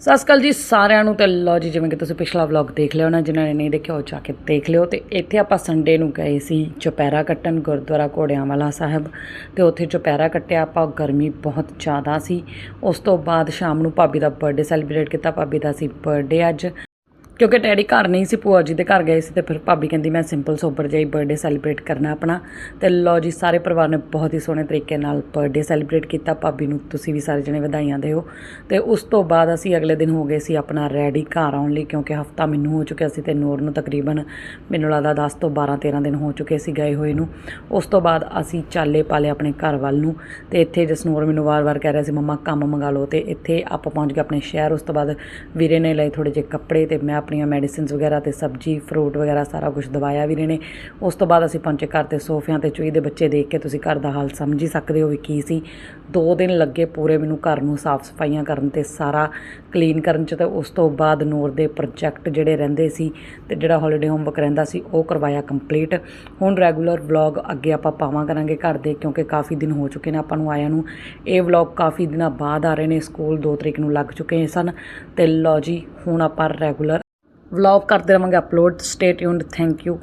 ਸਤਿ ਸ਼੍ਰੀ ਅਕਾਲ ਜੀ ਸਾਰਿਆਂ ਨੂੰ ਤੇ ਲਓ ਜੀ, ਜਿਵੇਂ ਕਿ ਤੁਸੀਂ ਪਿਛਲਾ ਵਲੌਗ ਦੇਖ ਲਿਆ ਹੋਣਾ, ਜਿਨ੍ਹਾਂ ਨੇ ਨਹੀਂ ਦੇਖਿਆ, ਉਹ ਜਾ ਕੇ ਦੇਖ ਲਿਓ। ਤੇ ਇੱਥੇ ਆਪਾਂ ਸੰਡੇ ਨੂੰ ਗਏ ਸੀ ਚੁਪਹਿਰਾ ਕੱਟਣ, ਗੁਰਦੁਆਰਾ ਘੋੜਿਆਂ ਵਾਲਾ ਸਾਹਿਬ। ਤੇ ਉੱਥੇ ਚੁਪਹਿਰਾ ਕੱਟਿਆ ਆਪਾਂ, ਗਰਮੀ ਬਹੁਤ ਜ਼ਿਆਦਾ ਸੀ। ਉਸ ਤੋਂ ਬਾਅਦ ਸ਼ਾਮ ਨੂੰ ਭਾਬੀ ਦਾ ਬਰਥਡੇ ਸੈਲੀਬ੍ਰੇਟ ਕੀਤਾ, ਭਾਬੀ ਦਾ ਸੀ ਬਰਥਡੇ ਅੱਜ। ਕਿਉਂਕਿ ਡੈਡੀ ਘਰ ਨਹੀਂ ਸੀ, ਭੂਆ ਜੀ ਦੇ ਘਰ ਗਏ ਸੀ ਤੇ ਫਿਰ ਭਾਬੀ ਕਹਿੰਦੀ, ਮੈਂ ਸਿੰਪਲ ਸੋਬਰ ਜਿਹਾ ਹੀ ਬਰਥਡੇ ਸੈਲੀਬ੍ਰੇਟ ਕਰਨਾ ਆਪਣਾ। ਤੇ ਲਓ ਜੀ, ਸਾਰੇ ਪਰਿਵਾਰ ਨੇ ਬਹੁਤ ਹੀ ਸੋਹਣੇ ਤਰੀਕੇ ਨਾਲ ਬਰਥਡੇ ਸੈਲੀਬ੍ਰੇਟ ਕੀਤਾ। ਭਾਬੀ ਨੂੰ ਤੁਸੀਂ ਵੀ ਸਾਰੇ ਜਣੇ ਵਧਾਈਆਂ ਦਿਓ। ਤੇ ਉਸ ਤੋਂ ਬਾਅਦ ਅਸੀਂ ਅਗਲੇ ਦਿਨ ਹੋ ਗਏ ਸੀ ਆਪਣਾ ਰੈਡੀ ਘਰ ਆਉਣ ਲਈ, ਕਿਉਂਕਿ ਹਫਤਾ ਮੈਨੂੰ ਹੋ ਚੁੱਕਿਆ ਸੀ ਤੇ ਨੂਰ ਨੂੰ ਤਕਰੀਬਨ ਮੈਨੂੰ ਲੱਗਦਾ 10 ਤੋਂ 12 13 ਦਿਨ ਹੋ ਚੁੱਕੇ ਸੀ ਗਏ ਹੋਏ ਨੂੰ। ਉਸ ਤੋਂ ਬਾਅਦ ਅਸੀਂ ਚਾਲੇ ਪਾਲੇ ਆਪਣੇ ਘਰ ਵੱਲ ਨੂੰ ਤੇ ਇੱਥੇ ਜਸਨੂਰ ਮੈਨੂੰ ਵਾਰ-ਵਾਰ ਕਹਿ ਰਿਹਾ ਸੀ, ਮੰਮਾ, ਕੰਮ ਮੰਗਾ ਲਓ। ਤੇ ਇੱਥੇ ਆਪਾਂ ਪਹੁੰਚ ਗਏ ਆਪਣੇ ਸ਼ਹਿਰ। ਉਸ ਤੋਂ ਬਾਅਦ ਵੀਰੇ ਨੇ ਲਏ ਥੋੜੇ ਜਿਹੇ ਕੱਪੜੇ ਤੇ ਮੈਂ ਆਪਣੀਆਂ ਮੈਡੀਸਿਨਸ ਵਗੈਰਾ ਤੇ ਸਬਜ਼ੀ ਫਰੂਟ ਵਗੈਰਾ ਸਾਰਾ ਕੁਝ ਦਵਾਇਆ ਵੀਰੇ ਨੇ। ਉਸ ਤੋਂ ਬਾਅਦ ਅਸੀਂ ਪਹੁੰਚੇ ਘਰ ਤੇ ਸੋਫਿਆਂ ਤੇ ਚੂਹੀ ਦੇ ਬੱਚੇ ਦੇਖ ਕੇ ਤੁਸੀਂ ਘਰ ਦਾ ਹਾਲ ਸਮਝ ਹੀ ਸਕਦੇ ਹੋ ਵੀ ਕੀ ਸੀ। ਦੋ ਦਿਨ ਲੱਗੇ ਪੂਰੇ ਮੈਨੂੰ ਘਰ ਨੂੰ ਸਾਫ਼ ਸਫਾਈਆਂ ਕਰਨ ਤੇ ਸਾਰਾ ਕਲੀਨ ਕਰਨ ਚ ਤੇ ਉਸ ਤੋਂ ਬਾਅਦ ਨੂਰ ਦੇ ਪ੍ਰੋਜੈਕਟ ਜਿਹੜੇ ਰਹਿੰਦੇ ਸੀ ਤੇ ਜਿਹੜਾ ਹੌਲੀਡੇ ਹੋਮਵਰਕ ਰਹਿੰਦਾ ਸੀ ਉਹ ਕਰਵਾਇਆ ਕੰਪਲੀਟ ਹੁਣ ਰੈਗੂਲਰ ਵਲੌਗ ਅੱਗੇ ਆਪਾਂ ਪਾਵਾਂ ਕਰਾਂਗੇ ਘਰ ਦੇ ਕਿਉਂਕਿ ਕਾਫੀ ਦਿਨ ਹੋ ਚੁੱਕੇ ਨੇ ਆਪਾਂ ਨੂੰ ਆਇਆਂ ਨੂੰ। ਇਹ ਵਲੌਗ ਕਾਫੀ ਦਿਨਾਂ ਬਾਅਦ ਆ ਰਹੇ ਨੇ, ਸਕੂਲ 2 ਤਰੀਕ ਨੂੰ ਲੱਗ ਚੁੱਕੇ ਸਨ ਤੇ ਲੋ ਜੀ, ਹੁਣ ਆਪਾਂ ਰੈਗੂਲਰ ਵਲੌਗ ਕਰਦੇ ਰਵਾਂਗੇ upload stay tuned thank you